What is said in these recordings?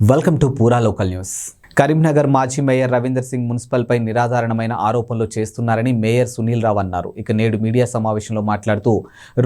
Welcome to Pura local news. Karimnagar మాజీ mayor Ravinder Singh మున్సిపల్పై నిరాధారణమైన ఆరోపణలు చేస్తున్నారని మేయర్ సునీల్ రావు అన్నారు. ఇక నేడు మీడియా సమావేశంలో మాట్లాడుతూ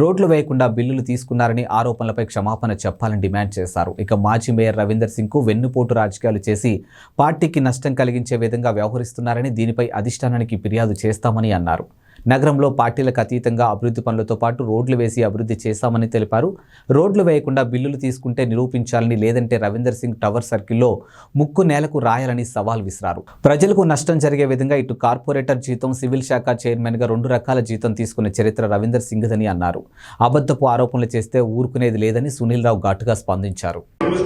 రోడ్లు వేయకుండా బిల్లులు తీసుకున్నారని ఆరోపణలపై క్షమాపణ చెప్పాలని డిమాండ్ చేశారు. ఇక మాజీ మేయర్ రవీందర్ సింగ్కు వెన్నుపోటు రాజకీయాలు చేసి పార్టీకి నష్టం కలిగించే విధంగా వ్యవహరిస్తున్నారని దీనిపై అధిష్టానానికి ఫిర్యాదు చేస్తామని అన్నారు. నగరంలో పార్టీలకు అతీతంగా అభివృద్ధి పనులతో పాటు రోడ్లు వేసి అభివృద్ధి చేశామని తెలిపారు. రోడ్లు వేయకుండా బిల్లులు తీసుకుంటే నిరూపించాలని లేదంటే రవీందర్ సింగ్ టవర్ సర్కిల్లో ముక్కు నేలకు రాయాలని సవాల్ విసిరారు. ప్రజలకు నష్టం జరిగే విధంగా ఇటు కార్పొరేటర్ జీతం సివిల్ శాఖ చైర్మన్గా రెండు రకాల జీతం తీసుకున్న చరిత్ర రవీందర్ సింగ్దని అన్నారు. అబద్ధపు ఆరోపణలు చేస్తే ఊరుకునేది లేదని సునీల్ రావు ఘాటుగా స్పందించారు. నాలుగు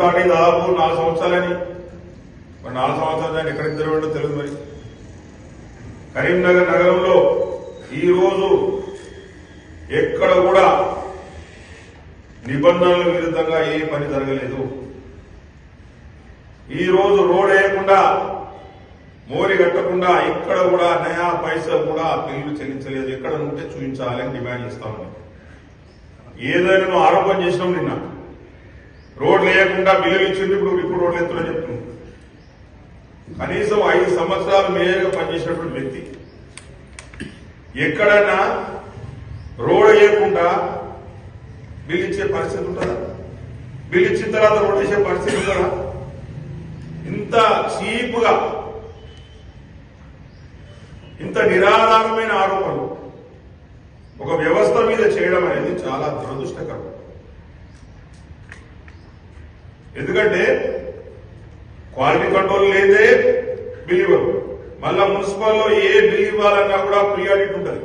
సంవత్సరాలు ఎక్కడ తెలియదు మరి. కరీంనగర్ నగరంలో ఈరోజు రోజు ఎక్కడ కూడా నిబంధనల విరుద్ధంగా ఏ పని జరగలేదు. ఈ రోజు రోడ్ వేయకుండా మోరి కట్టకుండా ఎక్కడ కూడా నయా పైసా కూడా బిల్లు చెల్లించలేదు. ఎక్కడ ఉంటే చూపించాలని డిమాండ్ ఇస్తాము ఏదైనా నువ్వు ఆరోపణ చేసినావు నిన్న. రోడ్లు వేయకుండా బిల్లులు ఇచ్చింది ఇప్పుడు ఇప్పుడు రోడ్లు ఎత్తున చెప్తున్నావు కనీసం ఐదు సంవత్సరాలు మేయర్గా పనిచేసినటువంటి వ్యక్తి ఎక్కడైనా రోడ్ వేయకుండా బిల్లు ఇచ్చే పరిస్థితి ఉంటుందా? బిల్లు ఇచ్చిన తర్వాత రోడ్ వేసే పరిస్థితి ఉంటుందా? ఇంత చీప్గా ఇంత నిరాధారమైన ఆరోపణలు ఒక వ్యవస్థ మీద చేయడం అనేది చాలా దురదృష్టకరం. ఎందుకంటే క్వాలిటీ కంట్రోల్ లేదే బిల్ మళ్ళా మున్సిపల్లో ఏ బిల్ ఇవ్వాలన్నా కూడా ప్రియారిటీ ఉంటుంది.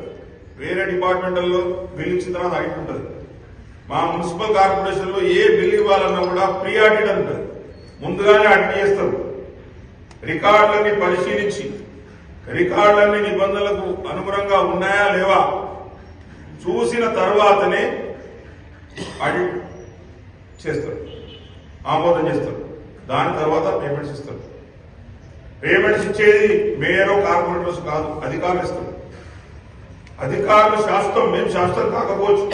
వేరే డిపార్ట్మెంట్లో బిల్ ఇచ్చిన తర్వాత ఆడిట్ ఉంటుంది. మా మున్సిపల్ కార్పొరేషన్లో ఏ బిల్ ఇవ్వాలన్నా కూడా ప్రియారిటీ ఉంటుంది. ముందుగానే ఆడిట్ చేస్తారు. రికార్డులన్నీ పరిశీలించి రికార్డులన్నీ నిబంధనలకు అనుగుణంగా ఉన్నాయా లేవా చూసిన తర్వాతనే ఆడిట్ చేస్తారు. ఆమోదం చేస్తారు. దాని తర్వాత పేమెంట్స్ ఇస్తారు. పేమెంట్స్ ఇచ్చేది మేయరో కార్పొరేటర్స్ కాదు అధికారులు ఇస్తారు అధికారులు శాస్త్రం మేము శాస్త్రం కాకపోవచ్చు.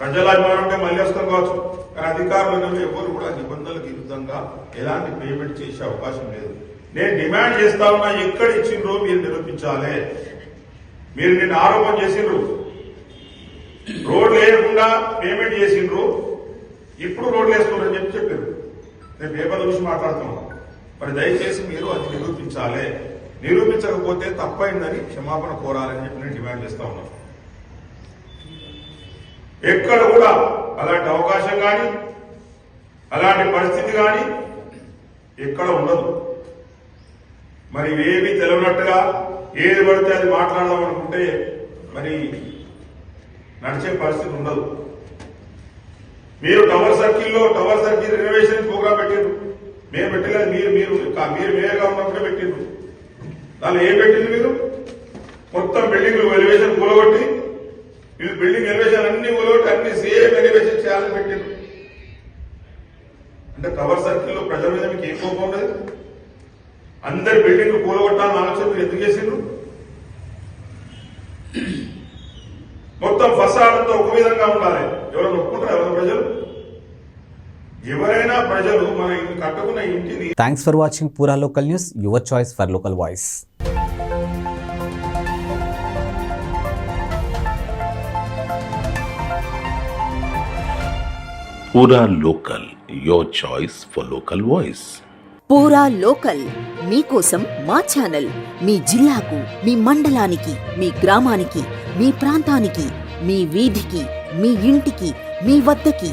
ప్రజల అభిమానం ఉంటే మళ్ళీ వస్తాం కావచ్చు. కానీ అధికారులు ఎవరు కూడా నిబంధనలకు విరుద్ధంగా ఎలాంటి పేమెంట్ చేసే అవకాశం లేదు. నేను డిమాండ్ చేస్తా ఉన్నా ఎక్కడ ఇచ్చిండ్రో మీరు నిరూపించాలి. మీరు నేను ఆరోపణ చేసిండ్రు. రోడ్లు వేయకుండా పేమెంట్ చేసిండ్రు. ఇప్పుడు రోడ్లు వేస్తున్నారని చెప్పి చెప్పారు. నేను పేపర్ చూసి మాట్లాడుతున్నాను మరి దయచేసి మీరు అది నిరూపించాలి. నిరూపించకపోతే తప్పైందని క్షమాపణ కోరాలని చెప్పి నేను డిమాండ్ చేస్తా ఉన్నాను ఎక్కడ కూడా అలాంటి అవకాశం కానీ అలాంటి పరిస్థితి కానీ ఎక్కడ ఉండదు. మరి ఏమి తెలియనట్టుగా ఏది పడితే అది మాట్లాడదాం అనుకుంటే మరి నడిచే పరిస్థితి ఉండదు. మీరు టవర్ సర్కిల్లో టవర్ సర్కిల్ రినోవేషన్ ప్రోగ్రామ్ పెట్టారు మేము పెట్టలేదు మీరు మీరు మీరు మేయర్గా ఉన్నప్పుడు పెట్టిండ్రు. దానిలో ఏం పెట్టింది మీరు? మొత్తం బిల్డింగ్లు ఎలివేషన్ కూలగొట్టి మీరు బిల్డింగ్ ఎలివేషన్ అన్ని కూలగొట్టి అన్ని సేమ్ ఎలివేషన్ చేయాలని పెట్టిండ్రు. అంటే టవర్ సర్కిల్లో ప్రజల మీద మీకు ఏం కోపం ఉండదు? అందరి బిల్డింగ్ కూలగొట్టాలని ఆలోచన మీరు ఎందుకు చేసిండ్రు? మొత్తం ఫసాడంతో ఒక విధంగా ఉండాలి. ఎవరైనా ఒప్పుకుంటారు ఎవరైనా ప్రజలు? ఎవరైనా ప్రజలు మన కట్టుకున్న ఇంటిని thanks for watching Pura local news your choice for local voice Pura Local, your choice for local voice. Pura local మీకోసం మా ఛానల్ మీ జిల్లాకు మీ మండలానికి మీ గ్రామానికి మీ ప్రాంతానికి మీ వీధికి మీ ఇంటికి మీ వద్దకి